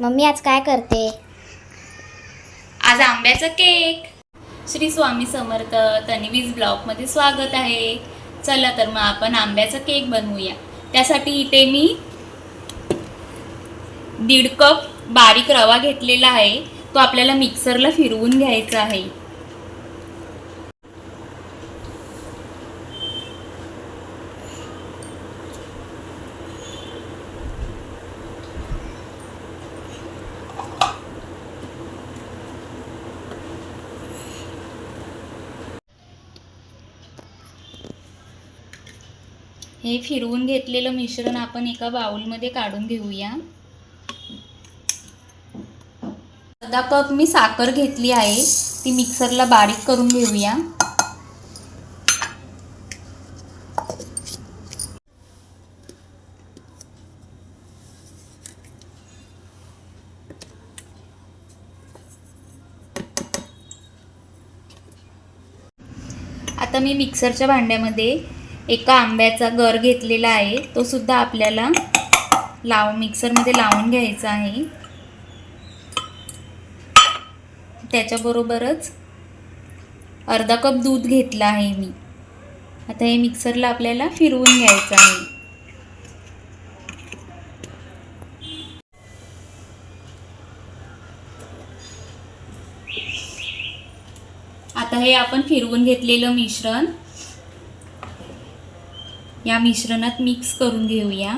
Mummy आज काय करते? आज आंब्याचा केक. श्री स्वामी समर्थ तन्वीज ब्लॉगमध्ये स्वागत आहे. चला तर मग आपण आंब्याचा केक बनवूया. त्यासाठी इथे मी दीड कप बारीक रवा घेतलेला आहे. तो आपल्याला मिक्सरला फिरवून घ्यायचा आहे. हे फिरवून घेतलेलं मिश्रण आपण एका बाउलमध्ये काढून घेऊया. अर्धा कप मी साखर घेतली आहे ती मिक्सरला बारीक करून घेऊया. आता मी मिक्सरच्या भांड्यामध्ये एका आंब्याचा गर घेतलेला आहे. तो सुद्धा आपल्याला लाव मिक्सरमध्ये लावून घ्यायचा आहे. त्याच्याबरोबरच अर्धा कप दूध घेतलं आहे मी. आता हे मिक्सरला आपल्याला फिरवून घ्यायचं आहे. आता हे आपण फिरवून घेतलेलं मिश्रण या मिश्रणात मिक्स करून घेऊया.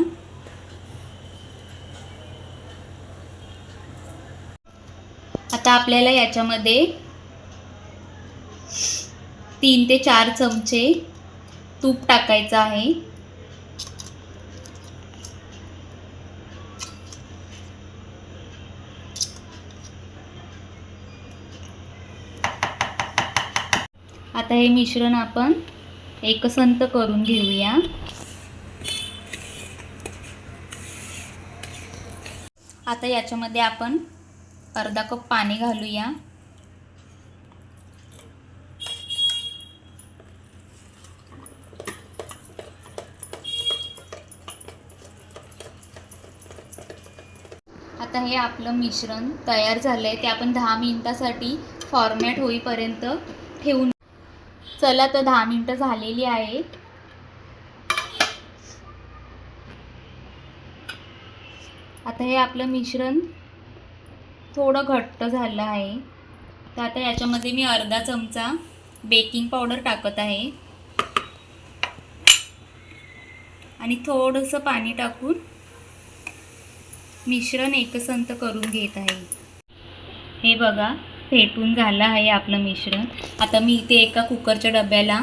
आता आपल्याला याच्यामध्ये तीन ते चार चमचे तूप टाकायचं आहे. आता हे मिश्रण आपण एकसंत करून घेऊया. आता याच्यामध्ये आपण अर्धा कप पाणी घालूया. आता हे आपलं मिश्रण तयार झालं आहे ते आपण दहा मिनटासाठी फॉर्मॅट होईपर्यंत ठेवून चला तर दहा मिनटं झालेली आहेत. आता हे आपलं मिश्रण थोडं घट्ट झालं आहे. तर आता याच्यामध्ये मी अर्धा चमचा बेकिंग पावडर टाकत आहे. आणि थोडंसं पाणी टाकून मिश्रण एकसंत करून घेत आहे. हे बघा फेटून झालं आहे आपलं मिश्रण. आता मी इथे एका कुकरच्या डब्याला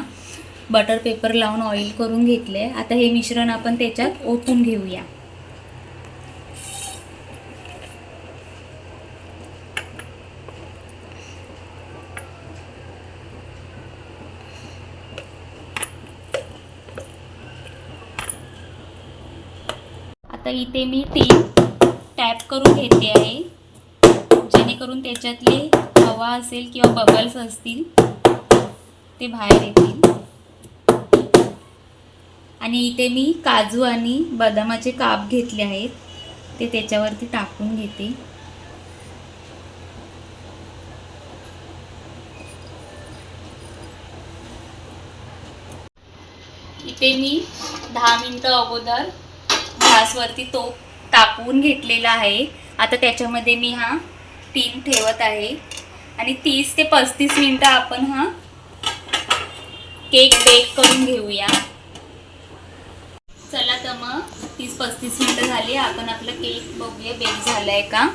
बटर पेपर लावून ऑइल करून घेतले. आता हे मिश्रण आपण त्याच्यात ओतून घेऊया. आता इथे मी ती टॅप करून घेते आहे. जेणेकरून त्याच्यातले हवा असेल किंवा बबल्स असतील ते बाहेर येतील. आणि इथे मी काजू आणि बदामाचे काप घेतले आहेत. ते त्याच्यावरती टाकून घेते. इथे मी दहा मिनटं अगोदर घासवरती तो टाकून घेतलेला आहे. आता त्याच्यामध्ये मी हा टीन ठेवत आहे. आणि तीस ते पस्तीस मिनटं आपण हा केक बेक करून घेऊया. चला तर मग तीस पस्तीस मिनटं झाली आपण आपला केक बघूया बेक झाला आहे का?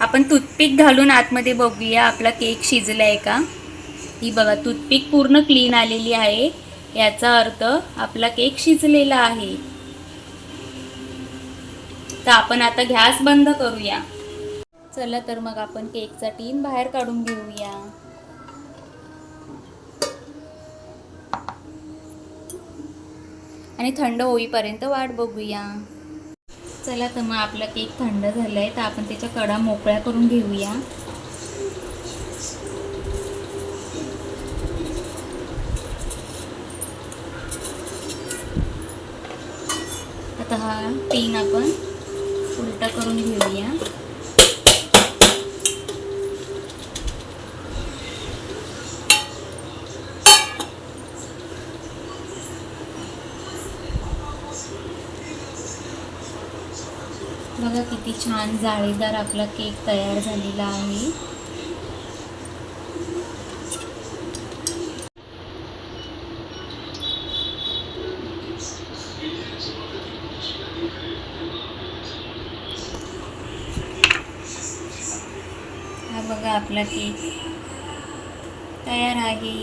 आपण टूथपिक घालून आतमध्ये बघूया आपला केक शिजला आहे का? ही बघा टूथपिक पूर्ण क्लीन आलेली आहे. याचा अर्थ आपला केक शिजलेला आहे. तर आपण आता गॅस बंद करूया. चला तर मग आपण केकचा टीन बाहेर काढून घेऊया. आणि थंड होईपर्यंत वाट बघूया. चला तर मग आपला केक थंड झाला आहे तर आपण त्याच्या कडा मोकळ्या करून घेऊया. आता हा टीन आपण उलटा करून घेऊया. बघा किती छान जाळीदार आपला केक तयार झालेला आहे. हा बघा आपला केक तयार आहे.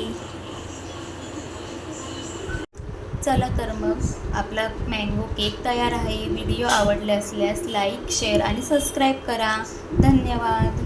चला तर मग आपला मँगो केक तयार आहे. व्हिडिओ आवडले असल्यास लाईक शेअर आणि सबस्क्राईब करा. धन्यवाद.